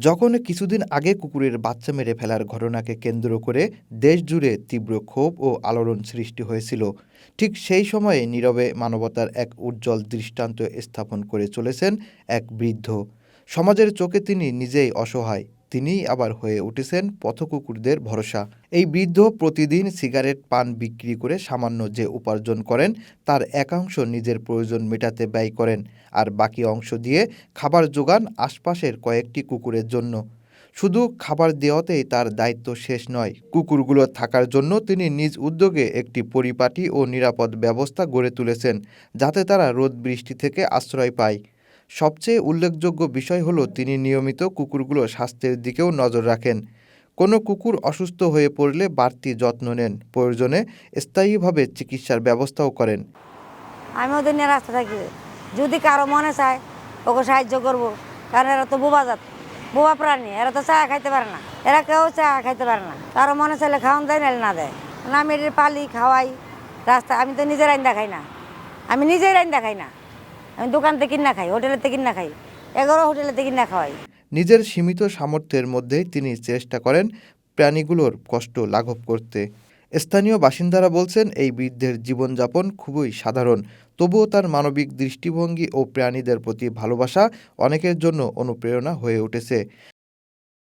যখন কিছুদিন আগে কুকুরের বাচ্চা মেরে ফেলার ঘটনাকে কেন্দ্র করে দেশজুড়ে তীব্র ক্ষোভ ও আলোড়ন সৃষ্টি হয়েছিল, ঠিক সেই সময়ে নীরবে মানবতার এক উজ্জ্বল দৃষ্টান্ত স্থাপন করে চলেছেন এক বৃদ্ধ। সমাজের চোখে তিনি নিজেই অসহায়। তিনিই আবার হয়ে উঠেছেন পথকুকুরদের ভরসা। এই বৃদ্ধ প্রতিদিন সিগারেট পান বিক্রি করে সামান্য যে উপার্জন করেন, তার একাংশ নিজের প্রয়োজন মেটাতে ব্যয় করেন আর বাকি অংশ দিয়ে খাবার যোগান আশপাশের কয়েকটি কুকুরের জন্য। শুধু খাবার দেওয়াতেই তার দায়িত্ব শেষ নয়। কুকুরগুলো থাকার জন্য তিনি নিজ উদ্যোগে একটি পরিপাটি ও নিরাপদ ব্যবস্থা গড়ে তুলেছেন, যাতে তারা রোদ বৃষ্টি থেকে আশ্রয় পায়। সবচেয়ে উল্লেখযোগ্য বিষয় হলো তিনি নিয়মিত কুকুরগুলোর স্বাস্থ্যের দিকেও নজর রাখেন। কোনো কুকুর অসুস্থ হয়ে পড়লে বাড়তি যত্ন নেন, প্রয়োজনে স্থায়ীভাবে চিকিৎসার ব্যবস্থাও করেন। আমি ওদের নিয়ে রাস্তা থাকি। যদি কারও মনে চায়, ওকে সাহায্য করব। কারণ এরা তো বোবা জাত, বোবা প্রাণী, এরা তো চা খাইতে পারে না। এরা কেউ চা খাইতে পারে না। কারও মনে চাইলে খাওয়ান দেয়, নাহলে না দেয়। না আমি পালি, খাওয়াই, রাস্তা, আমি তো নিজের আইন খাই না। আমি নিজের আইন খাই না। আমি দোকান থেকে কিনা খাই, হোটেলের থেকে কিনা খাই, এগারো হোটেলের থেকে কিনা খাওয়াই। নিজের সীমিত সামর্থ্যের মধ্যে তিনি চেষ্টা করেন প্রাণীগুলোর কষ্ট লাঘব করতে। স্থানীয় বাসিন্দারা বলছেন, এই বৃদ্ধের জীবনযাপন খুবই সাধারণ, তবুও তার মানবিক দৃষ্টিভঙ্গি ও প্রাণীদের প্রতি ভালোবাসা অনেকের জন্য অনুপ্রেরণা হয়ে উঠেছে।